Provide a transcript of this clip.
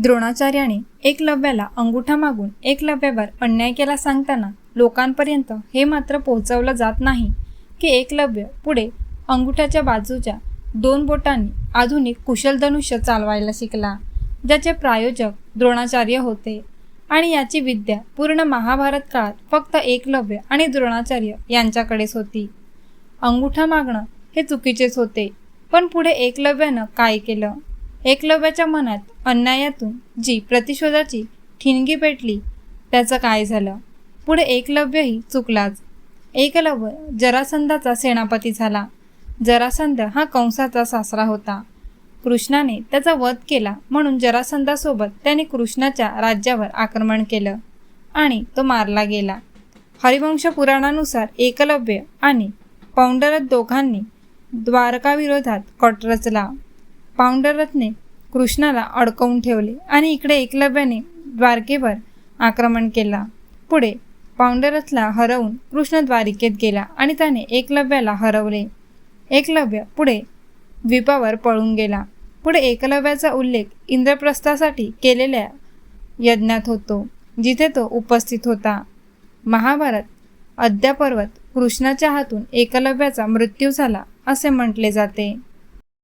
द्रोणाचार्याने एकलव्याला अंगुठा मागून एकलव्यावर अन्याय केला सांगताना लोकांपर्यंत हे मात्र पोहोचवलं जात नाही की एकलव्य पुढे अंगुठाच्या बाजूच्या दोन बोटांनी आधुनिक कुशल धनुष्य चालवायला शिकला ज्याचे प्रायोजक द्रोणाचार्य होते. आणि याची विद्या पूर्ण महाभारत काळात फक्त एकलव्य आणि द्रोणाचार्य यांच्याकडेच होती. अंगुठा मागणं हे चुकीचेच होते पण पुढे एकलव्यानं काय केलं? एकलव्याच्या मनात अन्यायातून जी प्रतिशोधाची ठिणगी पेटली त्याचं काय झालं? पुढे एकलव्यही चुकलाच. एकलव्य जरासंधाचा सेनापती झाला. जरासंध हा कंसाचा सासरा होता. कृष्णाने त्याचा वध केला म्हणून जरासंधासोबत त्याने कृष्णाच्या राज्यावर आक्रमण केलं आणि तो मारला गेला. हरिवंश पुराणानुसार एकलव्य आणि पौंडरथ दोघांनी द्वारकाविरोधात कट रचला. पांडररथने कृष्णाला अडकवून ठेवले आणि इकडे एकलव्याने द्वारकेवर आक्रमण केला. पुढे पाऊंडरथला हरवून कृष्ण द्वारिकेत गेला आणि त्याने एकलव्याला हरवले. एकलव्य पुढे द्वीपावर पळून गेला. पुढे एकलव्याचा उल्लेख इंद्रप्रस्थासाठी केलेल्या यज्ञात होतो जिथे तो उपस्थित होता. महाभारत अद्यापर्वत कृष्णाच्या हातून एकलव्याचा मृत्यू झाला असे म्हटले जाते.